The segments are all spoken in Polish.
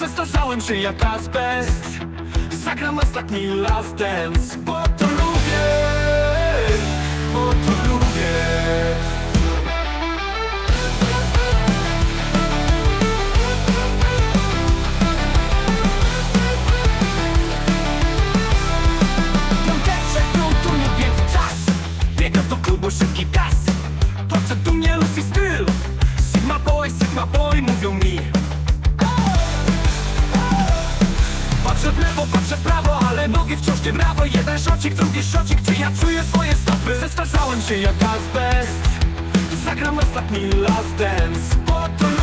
Zestarzałem się jak azbest. Zagram ostatni last dance Bo to lubię lewo, patrzę w prawo, ale nogi wciąż nie brawo. Jeden szocik, drugi szocik, czy ja czuję swoje stopy? Zestarzałem się jak azbest Zagram ostatni last dance. Bo to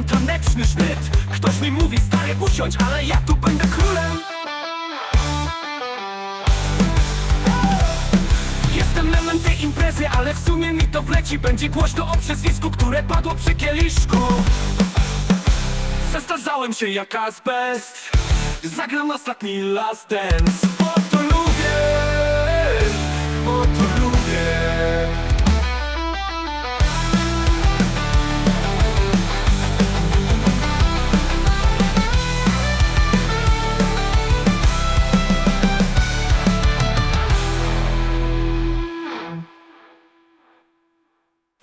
taneczny sznyt. Ktoś mi mówi stary usiądź, ale ja tu będę królem. Jestem memem tej imprezy, ale w sumie mi to wleci. Będzie głośno o przezwisku, które padło przy kieliszku. Zestarzałem się jak azbest Zagram ostatni last dance. Bo to lubię Bo to lubię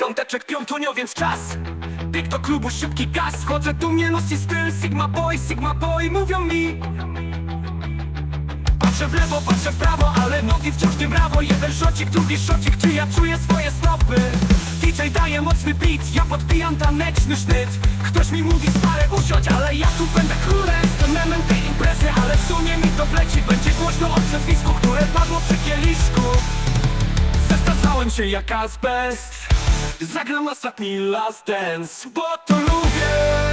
Piąteczek, piątunio, więc czas. Bieg do klubu, szybki gaz. Chodzę tu mnie nosi styl. Sigma boy, Sigma boy, mówią mi. Patrzę w lewo, patrzę w prawo Ale nogi wciąż nie brawo. Jeden szocik, drugi szocik Czy ja czuję swoje stopy? DJ daje mocny beat Ja podbijam taneczny sznyt. Ktoś mi mówi stary usiądź Ale ja tu będę królem. Jestem memem tej imprezy Ale w sumie mi to wleci. Będzie głośno o przezwisku Które padło przy kieliszku. Zestarzałem się jak azbest Zagram ostatni last dance Bo to lubię